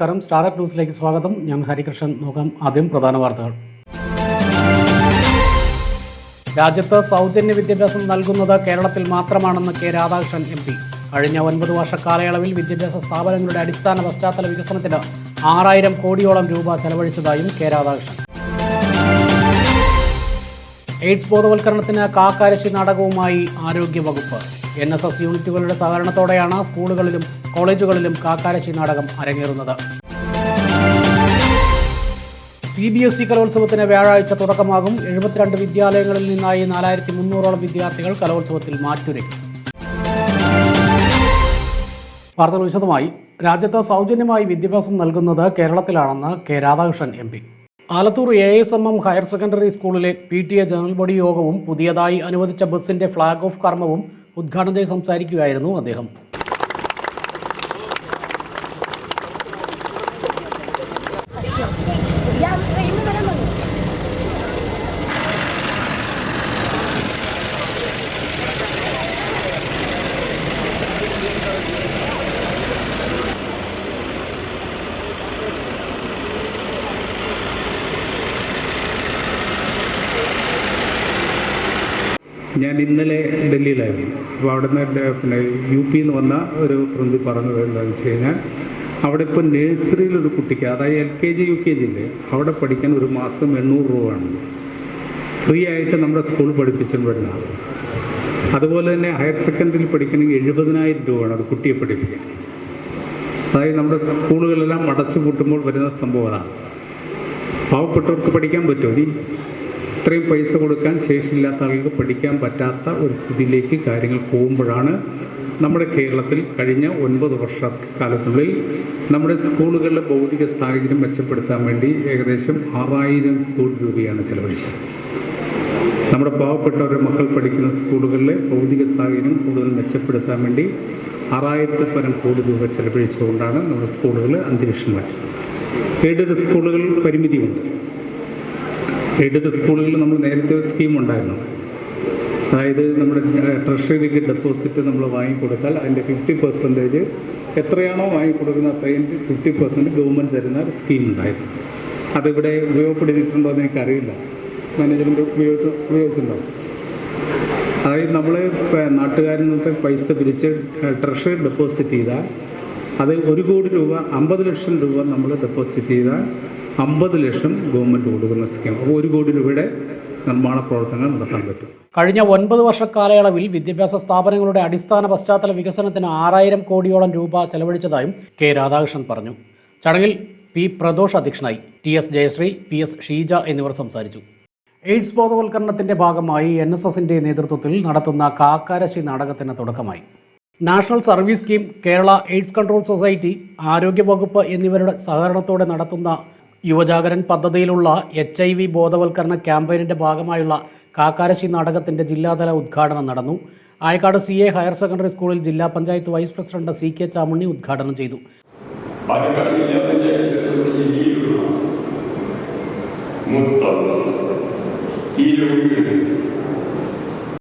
നമസ്കാരം. സ്റ്റാർട്ടപ്പ് ന്യൂസിലേക്ക് സ്വാഗതം. ഞാൻ ഹരികൃഷ്ണൻ. നോക്കാം ആദ്യം പ്രധാന വാർത്തകൾ. രാജ്യത്ത് സൗജന്യ വിദ്യാഭ്യാസം നൽകുന്നത് കേരളത്തിൽ മാത്രമാണെന്ന് കെ രാധാകൃഷ്ണൻ എം പി. കഴിഞ്ഞ ഒൻപത് വർഷ കാലയളവിൽ വിദ്യാഭ്യാസ സ്ഥാപനങ്ങളുടെ അടിസ്ഥാന പശ്ചാത്തല വികസനത്തിന് ആറായിരം കോടിയോളം രൂപ ചെലവഴിച്ചതായും കെ രാധാകൃഷ്ണൻ. എയ്ഡ്സ് ബോധവൽക്കരണത്തിന് കാക്കാരശി നാടകവുമായി ആരോഗ്യവകുപ്പ്. എൻ എസ് എസ് യൂണിറ്റുകളുടെ സഹകരണത്തോടെയാണ് സ്കൂളുകളിലും കോളേജുകളിലും കാക്കാരശി നാടകം അരങ്ങേറുന്നത്. സി ബി എസ് ഇ കലോത്സവത്തിന് വ്യാഴാഴ്ച തുടക്കമാകും. എഴുപത്തിരണ്ട് വിദ്യാലയങ്ങളിൽ നിന്നായി നാലായിരത്തി മുന്നൂറോളം വിദ്യാർത്ഥികൾ കലോത്സവത്തിൽ മാറ്റുരയ്ക്കും. വാർത്തകൾ വിശദമായി. രാജ്യത്ത് സൗജന്യമായി വിദ്യാഭ്യാസം നൽകുന്നത് കേരളത്തിലാണെന്ന് K Radhakrishnan M Alathur A S M M higher secondary സ്കൂളിലെ P T A general body യോഗവും പുതിയതായി അനുവദിച്ച ബസിന്റെ ഫ്ളാഗ് ഓഫ് കർമ്മവും ഉദ്ഘാടനം ചെയ്ത് സംസാരിക്കുകയായിരുന്നു അദ്ദേഹം. ഞാൻ ഇന്നലെ ഡൽഹിയിലായിരുന്നു. അപ്പോൾ അവിടെ നിന്ന് പിന്നെ യു പിയിൽ നിന്ന് വന്ന ഒരു പ്രതി പറഞ്ഞത് എന്താണെന്ന് വെച്ച് കഴിഞ്ഞാൽ അവിടെ ഇപ്പോൾ നഴ്സറിയിലൊരു കുട്ടിക്ക് അതായത് L K G U K G ഇല്ലേ അവിടെ പഠിക്കാൻ ഒരു മാസം എണ്ണൂറ് രൂപയാണ്. ഫ്രീ ആയിട്ട് നമ്മുടെ സ്കൂൾ പഠിപ്പിച്ചുകൊണ്ടിരുന്നത് അതുപോലെ തന്നെ ഹയർ സെക്കൻഡറിയിൽ പഠിക്കണമെങ്കിൽ എഴുപതിനായിരം രൂപയാണ് അത് കുട്ടിയെ പഠിപ്പിക്കാൻ. അതായത് നമ്മുടെ സ്കൂളുകളെല്ലാം അടച്ചു പൂട്ടുമ്പോൾ വരുന്ന സംഭവമാണ് പാവപ്പെട്ടവർക്ക് പഠിക്കാൻ പറ്റുമോ ഇത്രയും പൈസ കൊടുക്കാൻ ശേഷിയില്ലാത്ത ആളുകൾക്ക് പഠിക്കാൻ പറ്റാത്ത ഒരു സ്ഥിതിയിലേക്ക് കാര്യങ്ങൾ പോകുമ്പോഴാണ് നമ്മുടെ കേരളത്തിൽ കഴിഞ്ഞ ഒൻപത് വർഷക്കാലത്തിനുള്ളിൽ നമ്മുടെ സ്കൂളുകളിലെ ഭൗതിക സാഹചര്യം മെച്ചപ്പെടുത്താൻ വേണ്ടി ഏകദേശം ആറായിരം കോടി രൂപയാണ് ചിലവഴിച്ചത്. നമ്മുടെ പാവപ്പെട്ടവരുടെ മക്കൾ പഠിക്കുന്ന സ്കൂളുകളിലെ ഭൗതിക സാഹചര്യം കൂടുതൽ മെച്ചപ്പെടുത്താൻ വേണ്ടി ആറായിരത്തി പരം കോടി രൂപ ചെലവഴിച്ചുകൊണ്ടാണ് നമ്മുടെ സ്കൂളുകൾ വരുന്നത് ഏതൊരു സ്കൂളുകളിൽ പരിമിതിയുണ്ട്. എയ്ഡഡ് സ്കൂളിൽ നമ്മൾ നേരത്തെ ഒരു സ്കീം ഉണ്ടായിരുന്നു. അതായത് നമ്മുടെ ട്രഷറിക്ക് ഡെപ്പോസിറ്റ് നമ്മൾ വാങ്ങിക്കൊടുത്താൽ അതിന്റെ ഫിഫ്റ്റി പെർസെന്റേജ് എത്രയാണോ വാങ്ങിക്കൊടുക്കുന്ന അത്രയും ഫിഫ്റ്റി പെർസെന്റ് ഗവൺമെന്റ് തരുന്ന ഒരു സ്കീം ഉണ്ടായിരുന്നു. അതിവിടെ ഉപയോഗപ്പെടുത്തിയിട്ടുണ്ടോ എന്ന് എനിക്കറിയില്ല. മാനേജ്മെന്റ് ഉപയോഗിച്ച് ഉപയോഗിച്ചിട്ടുണ്ടാവും അതായത് നമ്മൾ നാട്ടുകാരിൽ നിന്നത്തെ പൈസ പിരിച്ച് ട്രഷറി ഡെപ്പോസിറ്റ് ചെയ്താൽ അത് ഒരു കോടി രൂപ അമ്പത് ലക്ഷം രൂപ നമ്മൾ ഡെപ്പോസിറ്റ് ചെയ്താൽ അമ്പത് ലക്ഷം ഗവൺമെന്റ് കൊടുക്കുന്ന സ്കീം. അപ്പോൾ ഒരു കോടി രൂപയുടെ നിർമ്മാണ പ്രവർത്തനങ്ങൾ നടത്താൻ പറ്റും. കഴിഞ്ഞ ഒൻപത് വർഷ കാലയളവിൽ വിദ്യാഭ്യാസ സ്ഥാപനങ്ങളുടെ അടിസ്ഥാന പശ്ചാത്തല വികസനത്തിന് ആറായിരം കോടിയോളം രൂപ ചെലവഴിച്ചതായും കെ രാധാകൃഷ്ണൻ പറഞ്ഞു. ചടങ്ങിൽ പി പ്രദോഷ് അധ്യക്ഷനായി T S Jayasree P S Sheeja എന്നിവർ സംസാരിച്ചു. എയ്ഡ്സ് ബോധവൽക്കരണത്തിന്റെ ഭാഗമായി എൻ എസ് എസിന്റെ നേതൃത്വത്തിൽ നടത്തുന്ന കാക്കാരശി നാടകത്തിന് തുടക്കമായി. National service scheme Kerala AIDS control society ആരോഗ്യ ആരോഗ്യവകുപ്പ് എന്നിവരുടെ സഹകരണത്തോടെ നടത്തുന്ന യുവജാഗരൻ പദ്ധതിയിലുള്ള എച്ച് ഐ വി ബോധവൽക്കരണ ക്യാമ്പയിനിന്റെ ഭാഗമായുള്ള കാക്കാരശ്ശി നാടകത്തിന്റെ ജില്ലാതല ഉദ്ഘാടനം നടന്നു. Ayakkad C A higher secondary സ്കൂളിൽ ജില്ലാ panchayat vice president C K Chamunni ഉദ്ഘാടനം ചെയ്തു. ഈ